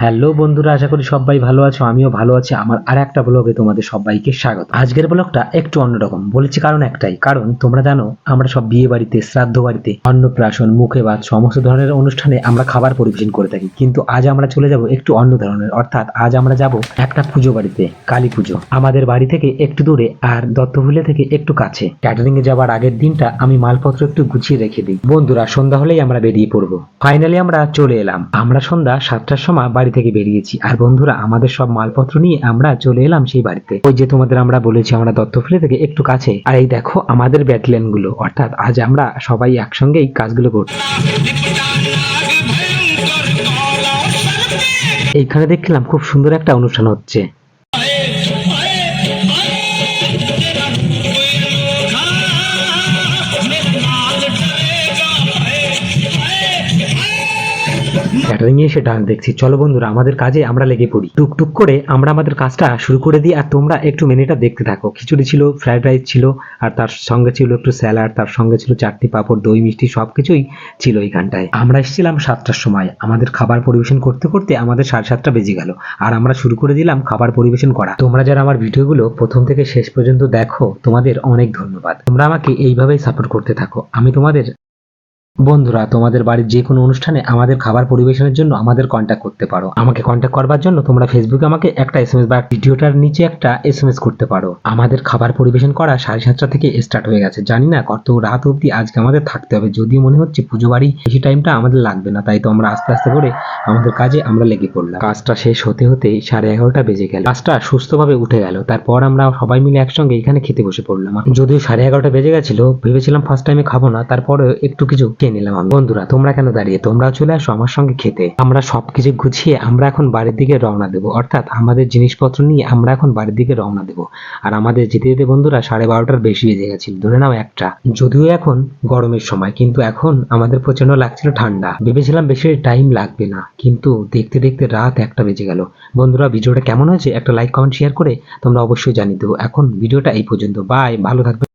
Hello বন্ধুরা, আশা করি সবাই ভালো আছো, আমিও ভালো আছি। আমার আর একটা ব্লগে তোমাদের সবাইকে স্বাগত। আজকের ব্লগটা একটু অন্যরকম, বলেছি কারণ একটাই। কারণ তোমরা জানো, আমরা সব বিয়ে বাড়িতে, শ্রাদ্ধ বাড়িতে, অন্নপ্রাশন, মুখে ভাত, সমস্ত ধরনের অনুষ্ঠানে আমরা খাবার পরিবেশন করে থাকি। কিন্তু আজ আমরা চলে যাব একটু অন্য ধরনের, অর্থাৎ আজ আমরা যাব একটা পুজো বাড়িতে, কালী পুজো। আমাদের বাড়ি থেকে একটু দূরে আর দত্তভুলে থেকে একটু কাছে। ক্যাটারিং এ যাওয়ার আগের দিনটা আমি মালপত্র একটু গুছিয়ে রেখে দিই। বন্ধুরা, সন্ধ্যা হলেই আমরা বেরিয়ে পড়ব। ফাইনালি আমরা চলে এলাম। আমরা সন্ধ্যা সাতটার সময় বাড়ি থেকে বেরিয়েছি। আর বন্ধুরা, আমাদের সব মালপত্র নিয়ে আমরা চলে এলাম সেই বাড়িতে। ওই যে তোমাদের আমরা বলেছি, আমরা দত্তফুলে থেকে একটু কাছে। আর এই দেখো, আমাদের ব্যাটলেনগুলো অর্থাৎ আজ আমরা সবাই একসঙ্গে এই কাজগুলো করছি। এইখানে দেখলাম খুব সুন্দর একটা অনুষ্ঠান হচ্ছে। ক্যাটারিং এসে ডাক দেখছি। চলো বন্ধুরা, আমাদের কাজে আমরা লেগে পড়ি। টুকটুক করে আমরা আমাদের কাজটা শুরু করে দিই আর তোমরা একটু মেনুটা দেখতে থাকো। খিচুড়ি ছিল, ফ্রাইড রাইস ছিল, আর তার সঙ্গে ছিল একটু স্যালাড, তার সঙ্গে ছিল চারটি পাঁপড়, দই, মিষ্টি, সবকিছুই ছিল এইখানটায়। আমরা এসেছিলাম সাতটার সময়। আমাদের খাবার পরিবেশন করতে করতে আমাদের সাড়ে সাতটা বেজে গেল। আর আমরা শুরু করে দিলাম খাবার পরিবেশন করা। তোমরা যারা আমার ভিডিওগুলো প্রথম থেকে শেষ পর্যন্ত দেখো, তোমাদের অনেক ধন্যবাদ। তোমরা আমাকে এইভাবেই সাপোর্ট করতে থাকো। আমি তোমাদের বন্ধুরা, তোমাদের বাড়ির যে কোনো অনুষ্ঠানে আমাদের খাবার পরিবেশনের জন্য আমাদের কন্ট্যাক্ট করতে পারো। আমাকে কন্ট্যাক্ট করবার জন্য তোমরা ফেসবুকে আমাকে একটা এস বা ভিডিওটার নিচে একটা এস এম এস করতে পারো। আমাদের খাবার পরিবেশন করা সাড়ে সাতটা থেকে স্টার্ট হয়ে গেছে। জানি না কত রাত অবধি আজকে আমাদের থাকতে হবে। যদিও মনে হচ্ছে পুজো বাড়ি বেশি টাইমটা আমাদের লাগবে না, তাই তো আমরা আস্তে আস্তে করে আমাদের কাজে আমরা লেগে পড়লাম। কাজটা শেষ হতে হতে সাড়ে এগারোটা বেজে গেল। কাজটা সুস্থভাবে উঠে গেল। তারপর আমরা সবাই মিলে একসঙ্গে এখানে খেতে বসে পড়লাম। যদিও সাড়ে এগারোটা বেজে গেছিল, ভেবেছিলাম ফার্স্ট টাইমে খাব না। তারপরে একটু কিছু খেয়ে নিলাম আমি। বন্ধুরা, তোমরা কেন দাঁড়িয়ে? তোমরাও চলে আসো আমার সঙ্গে খেতে। আমরা সবকিছু গুছিয়ে আমরা এখন বাড়ির দিকে রওনা দেবো। অর্থাৎ আমাদের জিনিসপত্র নিয়ে আমরা এখন বাড়ির দিকে রওনা দেবো। আর আমাদের যেতে যেতে বন্ধুরা সাড়ে বারোটার বেশি বেজে গেছিল ধরে নাও একটা। যদিও এখন গরমের সময়, কিন্তু এখন আমাদের প্রচণ্ড লাগছিল ঠান্ডা। ভেবেছিলাম বেশি টাইম লাগবে না, কিন্তু দেখতে দেখতে রাত একটা বেজে গেল। বন্ধুরা, ভিডিওটা কেমন হয়েছে? একটা লাইক, কমেন্ট শেয়ার করে তোমরা অবশ্যই জানিয়ে দেবো। এখন ভিডিওটা এই পর্যন্ত। বাই, ভালো থাকবে।